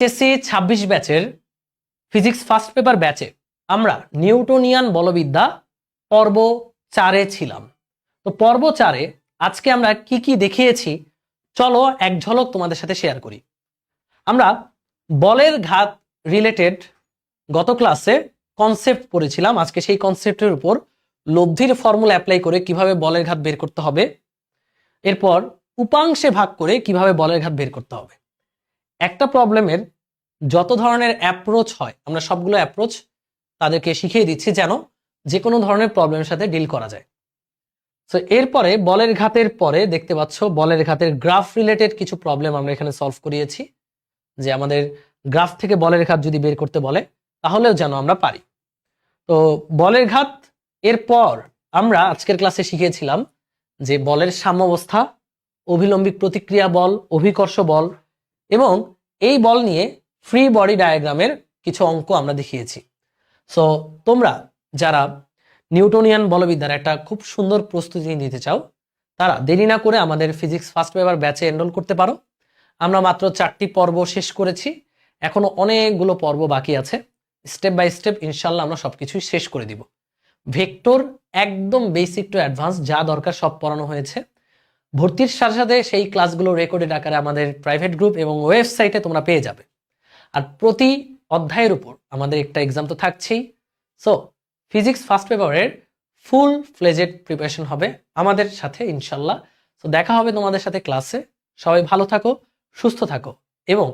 SSC ছাব্বিশ ব্যাচের physics first paper ব্যাচে আমরা নিউটনিয়ান বলবিদ্যা পর্ব চারে ছিলাম। তো পর্ব চারে আজকে আমরা কি কি দেখিয়েছি, চলো এক ঝলক তোমাদের সাথে শেয়ার করি। আমরা বলের ঘাত রিলেটেড গত ক্লাসে কনসেপ্ট পড়েছিলাম। আজকে সেই কনসেপ্টের উপর লব্ধির ফর্মুলা অ্যাপ্লাই করে কীভাবে বলের ঘাত বের করতে হবে, এরপর উপাংশে ভাগ করে কীভাবে বলের ঘাত বের করতে হবে। একটা প্রবলেমের যত ধরনের অ্যাপ্রোচ হয়, আমরা সবগুলো অ্যাপ্রোচ তাদেরকে শিখিয়ে দিচ্ছি যেন যে কোনো ধরনের প্রবলেমের সাথে ডিল করা যায়। তো এরপরে বলের ঘাতের পরে দেখতে পাচ্ছ বলের ঘাতের গ্রাফ রিলেটেড কিছু প্রবলেম আমরা এখানে সলভ করিয়েছি। যে আমাদের গ্রাফ থেকে বলের ঘাত যদি বের করতে বলে, তাহলেও যেন আমরা পারি। তো, বলের ঘাত এরপর আমরা আজকের ক্লাসে শিখিয়েছিলাম যে বলের সাম্যবস্থা, অভিলম্বিক প্রতিক্রিয়া বল, অভিকর্ষ বল এবং এই বল নিয়ে ফ্রি বডি ডায়াগ্রামের কিছু অঙ্ক আমরা দেখিয়েছি। সো তোমরা যারা নিউটনিয়ান বলবিদ্যার একটা খুব সুন্দর প্রস্তুতি নিতে চাও, তারা দেরি না করে আমাদের ফিজিক্স ফার্স্ট পেপার ব্যাচে এনরোল করতে পারো। আমরা মাত্র চারটি পর্ব শেষ করেছি। এখনও অনেকগুলো পর্ব বাকি আছে। স্টেপ বাই স্টেপ ইনশাল্লাহ আমরা সব কিছুই শেষ করে দিব। ভেক্টর একদম বেসিক টু অ্যাডভান্স যা দরকার সব পড়ানো হয়েছে। ভর্তির সাথে সাথে সেই ক্লাসগুলো রেকর্ডেড আকারে আমাদের প্রাইভেট গ্রুপ এবং ওয়েবসাইটে তোমরা পেয়ে যাবে। আর প্রতি অধ্যায়ের উপর আমাদের একটা এক্সাম তো থাকছেই। সো ফিজিক্স ফার্স্ট পেপারের ফুল ফ্লেজেড প্রিপারেশন হবে আমাদের সাথে, ইনশাল্লাহ। তো দেখা হবে তোমাদের সাথে ক্লাসে সবাই ভালো থাকো, সুস্থ থাকো এবং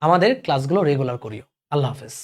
আমাদের ক্লাসগুলো রেগুলার করিও। আল্লাহ হাফেজ।